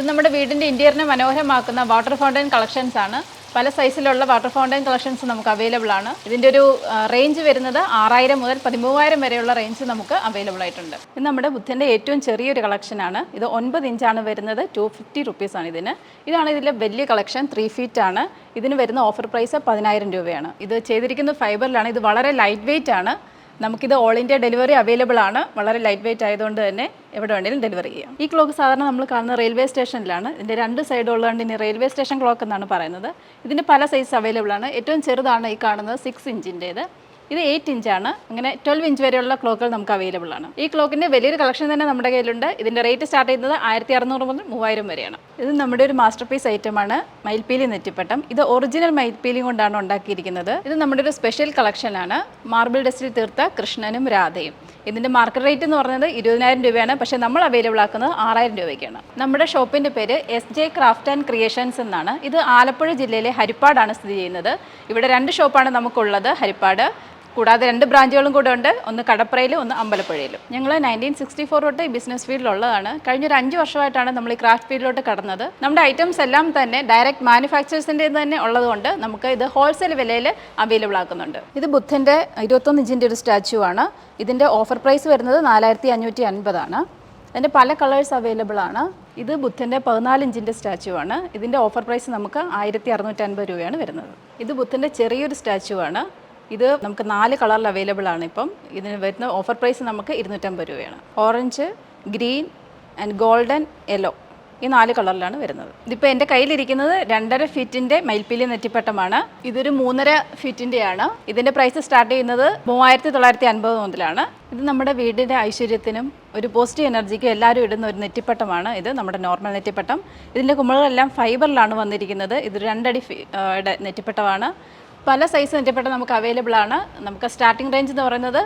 ഇത് നമ്മുടെ വീടിന്റെ ഇന്റീരിയറിനെ മനോഹരമാക്കുന്ന വാട്ടർ ഫൗണ്ടൈൻ കളക്ഷൻസ് ആണ്. പല സൈസിലുള്ള വാട്ടർ ഫൗണ്ടൈൻ കളക്ഷൻസ് നമുക്ക് അവൈലബിൾ ആണ്. ഇതിന്റെ ഒരു റേഞ്ച് വരുന്നത് ആറായിരം മുതൽ പതിമൂവായിരം വരെയുള്ള റേഞ്ച് നമുക്ക് അവൈലബിൾ ആയിട്ടുണ്ട്. ഇത് നമ്മുടെ ബുദ്ധന്റെ ഏറ്റവും ചെറിയൊരു കളക്ഷനാണ് ഇത് ഒൻപത് ഇഞ്ചാണ് വരുന്നത്. ടു ഫിഫ്റ്റി റുപ്പീസാണ് ഇതിന്. ഇതാണ് ഇതിലെ വലിയ കളക്ഷൻ. ത്രീ ഫീറ്റ് ആണ്. ഇതിന് വരുന്ന ഓഫർ പ്രൈസ് പതിനായിരം രൂപയാണ്. ഇത് ചെയ്തിരിക്കുന്ന ഫൈബറിലാണ്. ഇത് വളരെ ലൈറ്റ് വെയിറ്റ് ആണ്. നമുക്കിത് ഓൾ ഇന്ത്യ ഡെലിവറി അവൈലബിൾ ആണ്. വളരെ ലൈറ്റ് വെയിറ്റ് ആയതുകൊണ്ട് തന്നെ എവിടെ വേണമെങ്കിലും ഡെലിവറി ചെയ്യാം. ഈ ക്ലോക്ക് സാധാരണ നമ്മൾ കാണുന്ന റെയിൽവേ സ്റ്റേഷനിലാണ് ഇതിന്റെ രണ്ട് സൈഡ് ഉള്ളതുകൊണ്ട് ഇനി റെയിൽവേ സ്റ്റേഷൻ ക്ലോക്ക് എന്നാണ് പറയുന്നത്. ഇതിന് പല സൈസ് അവൈലബിൾ ആണ്. ഏറ്റവും ചെറുതാണ് ഈ കാണുന്നത് സിക്സ് ഇഞ്ചിന്റേത് ഇത് എയ്റ്റ് ഇഞ്ചാണ് അങ്ങനെ ട്വൽവ് ഇഞ്ച് വരെയുള്ള ക്ലോക്കുകൾ നമുക്ക് അവൈലബിൾ ആണ്. ഈ ക്ലോക്കിന്റെ വലിയൊരു കളക്ഷൻ തന്നെ നമ്മുടെ കയ്യിലുണ്ട്. ഇതിന്റെ റേറ്റ് സ്റ്റാർട്ട് ചെയ്യുന്നത് ആയിരത്തി അറുന്നൂറ് മുതൽ മൂവായിരം വരെയാണ്. ഇത് നമ്മുടെ ഒരു മാസ്റ്റർ പീസ് ഐറ്റമാണ് മയിൽപ്പീലി നെറ്റിപ്പട്ടം. ഇത് ഒറിജിനൽ മയിൽപ്പീലി കൊണ്ടാണ് ഉണ്ടാക്കിയിരിക്കുന്നത്. ഇത് നമ്മുടെ ഒരു സ്പെഷ്യൽ കളക്ഷനാണ് മാർബിൾ ഡസ്റ്റിൽ തീർത്ത കൃഷ്ണനും രാധയും. ഇതിന്റെ മാർക്കറ്റ് റേറ്റ് എന്ന് പറയുന്നത് ഇരുപതിനായിരം രൂപയാണ്. പക്ഷേ നമ്മൾ അവൈലബിൾ ആക്കുന്നത് ആറായിരം രൂപയ്ക്കാണ്. നമ്മുടെ ഷോപ്പിന്റെ പേര് S J craft and creations എന്നാണ്. ഇത് ആലപ്പുഴ ജില്ലയിലെ ഹരിപ്പാടാണ് സ്ഥിതി ചെയ്യുന്നത്. ഇവിടെ രണ്ട് ഷോപ്പാണ് നമുക്കുള്ളത്. ഹരിപ്പാട് കൂടാതെ രണ്ട് ബ്രാഞ്ചുകളും കൂടെ ഉണ്ട്. ഒന്ന് കടപ്പുറയിലും ഒന്ന് അമ്പലപ്പുഴയിലും. ഞങ്ങൾ നയന്റീൻ സിക്സ്റ്റി ഫോർ തൊട്ട് ഈ ബിസിനസ് ഫീൽഡിലുള്ളതാണ്. കഴിഞ്ഞ ഒരു അഞ്ച് വർഷമായിട്ടാണ് നമ്മൾ ഈ ക്രാഫ്റ്റ് ഫീൽഡിലോട്ട് കടന്നത്. നമ്മുടെ ഐറ്റംസ് എല്ലാം തന്നെ ഡയറക്റ്റ് മാനുഫാക്ചേഴ്സിന്റെ തന്നെ ഉള്ളതുകൊണ്ട് നമുക്ക് ഇത് ഹോൾസെയിൽ വിലയിൽ അവൈലബിൾ ആക്കുന്നുണ്ട്. ഇത് ബുദ്ധന്റെ ഇരുപത്തൊന്ന് ഇഞ്ചിന്റെ ഒരു സ്റ്റാച്ചു ആണ്. ഇതിന്റെ ഓഫർ പ്രൈസ് വരുന്നത് നാലായിരത്തി അഞ്ഞൂറ്റി അൻപതാണ് അതിന്റെ പല കളേഴ്സ് അവൈലബിൾ ആണ്. ഇത് ബുദ്ധന്റെ പതിനാല് ഇഞ്ചിന്റെ സ്റ്റാച്ചു ആണ്. ഇതിന്റെ ഓഫർ പ്രൈസ് നമുക്ക് ആയിരത്തി അറുന്നൂറ്റി അൻപത് രൂപയാണ് വരുന്നത്. ഇത് ബുദ്ധന്റെ ചെറിയൊരു സ്റ്റാച്ചു ആണ്. ഇത് നമുക്ക് നാല് കളറിൽ അവൈലബിൾ ആണ് ഇപ്പം. ഇതിന് വരുന്ന ഓഫർ പ്രൈസ് നമുക്ക് ഇരുന്നൂറ്റമ്പത് രൂപയാണ്. Orange green and golden yellow ഈ നാല് കളറിലാണ് വരുന്നത്. ഇതിപ്പോൾ എന്റെ കയ്യിലിരിക്കുന്നത് രണ്ടര ഫീറ്റിന്റെ മയിൽപ്പീലി നെറ്റിപ്പട്ടമാണ്. ഇതൊരു മൂന്നര ഫീറ്റിന്റെയാണ്. ഇതിന്റെ പ്രൈസ് സ്റ്റാർട്ട് ചെയ്യുന്നത് മൂവായിരത്തി തൊള്ളായിരത്തി അൻപത് മുതലാണ്. ഇത് നമ്മുടെ വീടിന്റെ ഐശ്വര്യത്തിനും ഒരു പോസിറ്റീവ് എനർജിക്കും എല്ലാവരും ഇടുന്ന ഒരു നെറ്റിപ്പട്ടമാണ് ഇത് നമ്മുടെ നോർമൽ നെറ്റിപ്പട്ടം. ഇതിന്റെ കുമ്പളകളെല്ലാം ഫൈബറിലാണ് വന്നിരിക്കുന്നത്. ഇത് രണ്ടടി നെറ്റിപ്പട്ടമാണ്. പല സൈസ് നെറ്റപ്പെട്ട നമുക്ക് അവൈലബിൾ ആണ്. നമുക്ക് സ്റ്റാർട്ടിംഗ് റേഞ്ച് എന്ന് പറയുന്നത്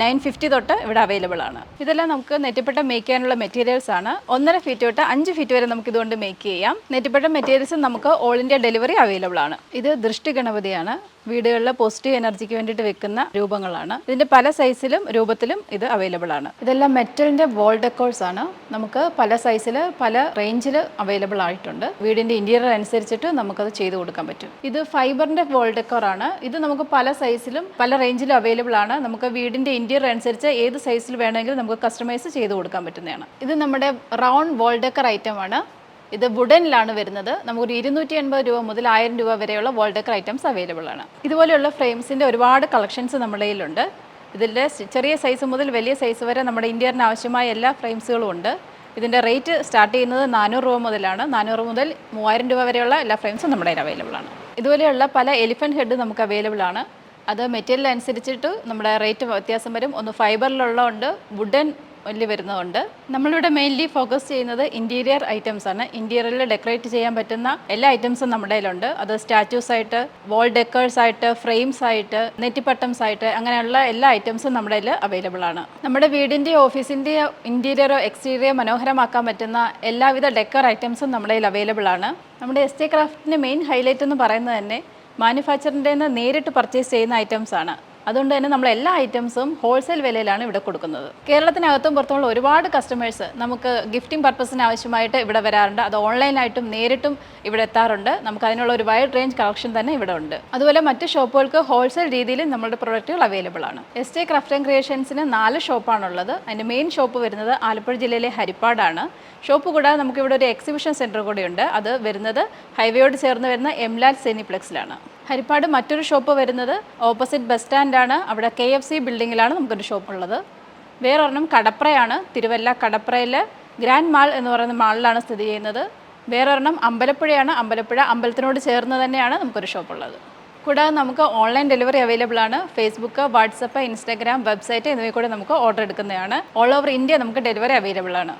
നയൻ ഫിഫ്റ്റി തൊട്ട് ഇവിടെ അവൈലബിൾ ആണ്. ഇതെല്ലാം നമുക്ക് നെറ്റിപ്പട്ടം മേക്ക് ചെയ്യാനുള്ള മെറ്റീരിയൽസ് ആണ്. ഒന്നര ഫീറ്റ് തൊട്ട് അഞ്ച് ഫീറ്റ് വരെ നമുക്ക് ഇതുകൊണ്ട് മേക്ക് ചെയ്യാം. നെറ്റിപ്പട്ടം മെറ്റീരിയൽസ് നമുക്ക് ഓൾ ഇന്ത്യ ഡെലിവറി അവൈലബിൾ ആണ്. ഇത് ദൃഷ്ടി ഗണപതിയാണ്. വീടുകളിൽ പോസിറ്റീവ് എനർജിക്ക് വേണ്ടിയിട്ട് വെക്കുന്ന രൂപങ്ങളാണ്. ഇതിന്റെ പല സൈസിലും രൂപത്തിലും ഇത് അവൈലബിൾ ആണ്. ഇതെല്ലാം മെറ്റലിന്റെ വോൾ ഡെക്കോഴ്സ് ആണ്. നമുക്ക് പല സൈസിൽ പല റേഞ്ചിൽ അവൈലബിൾ ആയിട്ടുണ്ട്. വീടിന്റെ ഇന്റീരിയർ അനുസരിച്ചിട്ട് നമുക്കത് ചെയ്തു കൊടുക്കാൻ പറ്റും. ഇത് ഫൈബറിന്റെ വോൾ ഡെക്കോർ ആണ്. ഇത് നമുക്ക് പല സൈസിലും പല റേഞ്ചിലും അവൈലബിൾ ആണ്. നമുക്ക് വീടിന്റെ ഇന്റീരിയർ അനുസരിച്ച് ഏത് സൈസിൽ വേണമെങ്കിലും നമുക്ക് കസ്റ്റമൈസ് ചെയ്ത് കൊടുക്കാൻ പറ്റുന്നതാണ്. ഇത് നമ്മുടെ റൗണ്ട് വോൾ ഡെക്കർ ഐറ്റം ആണ്. ഇത് വുഡനിലാണ് വരുന്നത്. നമുക്കൊരു ഇരുന്നൂറ്റി എൺപത് രൂപ മുതൽ ആയിരം രൂപ വരെയുള്ള വോൾഡക്കർ ഐറ്റംസ് അവൈലബിൾ ആണ്. ഇതുപോലെയുള്ള ഫ്രെയിംസിന്റെ ഒരുപാട് കളക്ഷൻസ് നമ്മുടെ കയ്യിലുണ്ട്. ഇതിന്റെ ചെറിയ സൈസ് മുതൽ വലിയ സൈസ് വരെ നമ്മുടെ ഇന്ത്യറിന് ആവശ്യമായ എല്ലാ ഫ്രെയിംസുകളും ഉണ്ട്. ഇതിന്റെ റേറ്റ് സ്റ്റാർട്ട് ചെയ്യുന്നത് നാനൂറ് രൂപ മുതലാണ്. നാനൂറ് മുതൽ മൂവായിരം രൂപ വരെയുള്ള എല്ലാ ഫ്രെയിംസും നമ്മുടെ കയ്യിൽ അവൈലബിൾ ആണ്. ഇതുപോലെയുള്ള പല എലിഫന്റ് ഹെഡ് നമുക്ക് അവൈലബിൾ ആണ്. അത് മെറ്റീരിയൽ അനുസരിച്ചിട്ട് നമ്മുടെ റേറ്റ് വ്യത്യാസം വരും. ഒന്ന് ഫൈബറിലുള്ളതുണ്ട് വുഡൻ വലിയ വരുന്നതുണ്ട്. നമ്മളിവിടെ മെയിൻലി ഫോക്കസ് ചെയ്യുന്നത് ഇന്റീരിയർ ഐറ്റംസ് ആണ്. ഇന്റീരിയറിൽ ഡെക്കറേറ്റ് ചെയ്യാൻ പറ്റുന്ന എല്ലാ ഐറ്റംസും നമ്മുടെ കയ്യിലുണ്ട്. അത് സ്റ്റാറ്റ്യൂസ് ആയിട്ട് വാൾ ഡെക്കേഴ്സ് ആയിട്ട് ഫ്രെയിംസ് ആയിട്ട് നെറ്റിപ്പട്ടംസ് ആയിട്ട് അങ്ങനെയുള്ള എല്ലാ ഐറ്റംസും നമ്മുടെ കയ്യിൽ അവൈലബിൾ ആണ്. നമ്മുടെ വീടിന്റെ ഓഫീസിന്റെ ഇന്റീരിയറോ എക്സ്റ്റീരിയറോ മനോഹരമാക്കാൻ പറ്റുന്ന എല്ലാവിധ ഡെക്കർ ഐറ്റംസും നമ്മുടെ കയ്യിൽ അവൈലബിൾ ആണ്. നമ്മുടെ എസ് ടി ക്രാഫ്റ്റിന്റെ മെയിൻ ഹൈലൈറ്റ് എന്ന് പറയുന്നത് തന്നെ മാനുഫാക്ചറിന്റെ നേരിട്ട് പർച്ചേസ് ചെയ്യുന്ന ഐറ്റംസ് ആണ്. അതുകൊണ്ട് തന്നെ നമ്മൾ എല്ലാ ഐറ്റംസും ഹോൾസെയിൽ വിലയിലാണ് ഇവിടെ കൊടുക്കുന്നത്. കേരളത്തിനകത്തും പുറത്തുമുള്ള ഒരുപാട് കസ്റ്റമേഴ്സ് നമുക്ക് ഗിഫ്റ്റിംഗ് പർപ്പസിന് ആവശ്യമായിട്ട് ഇവിടെ വരാറുണ്ട്. അത് ഓൺലൈനായിട്ടും നേരിട്ടും ഇവിടെ എത്താറുണ്ട്. നമുക്ക് അതിനുള്ള ഒരു വൈഡ് റേഞ്ച് കളക്ഷൻ തന്നെ ഇവിടെ ഉണ്ട്. അതുപോലെ മറ്റ് ഷോപ്പുകൾക്ക് ഹോൾസെയിൽ രീതിയിൽ നമ്മുടെ പ്രൊഡക്റ്റുകൾ അവൈലബിൾ ആണ്. എസ് ടി ക്രാഫ്റ്റ് ആൻഡ് ക്രിയേഷൻസിന് നാല് ഷോപ്പാണുള്ളത് അതിന്റെ മെയിൻ ഷോപ്പ് വരുന്നത് ആലപ്പുഴ ജില്ലയിലെ ഹരിപ്പാടാണ്. ഷോപ്പ് കൂടാതെ നമുക്കിവിടെ ഒരു എക്സിബിഷൻ സെന്റർ കൂടിയുണ്ട് അത് വരുന്നത് ഹൈവേയോട് ചേർന്ന് വരുന്ന എംലാൽ സെനിപ്ലെക്സിലാണ് ഹരിപ്പാട് മറ്റൊരു ഷോപ്പ് വരുന്നത് ഓപ്പോസിറ്റ് ബസ് സ്റ്റാൻഡാണ്. അവിടെ കെ എഫ് സി ബിൽഡിങ്ങിലാണ് നമുക്കൊരു ഷോപ്പ് ഉള്ളത് വേറൊരെണ്ണം കടപ്രയാണ്. തിരുവല്ല കടപ്രയിൽ ഗ്രാൻഡ് മാൾ എന്ന് പറയുന്ന മാളിലാണ് സ്ഥിതി ചെയ്യുന്നത്. വേറൊരെണ്ണം അമ്പലപ്പുഴയാണ്. അമ്പലപ്പുഴ അമ്പലത്തിനോട് ചേർന്ന് തന്നെയാണ് നമുക്കൊരു ഷോപ്പ് ഉള്ളത് കൂടാതെ നമുക്ക് ഓൺലൈൻ ഡെലിവറി അവൈലബിൾ ആണ്. ഫേസ്ബുക്ക് വാട്സപ്പ് ഇൻസ്റ്റാഗ്രാം വെബ്സൈറ്റ് എന്നിവയിൽ കൂടെ നമുക്ക് ഓർഡർ എടുക്കുന്നതാണ്. ഓൾ ഓവർ ഇന്ത്യ നമുക്ക് ഡെലിവറി അവൈലബിൾ ആണ്.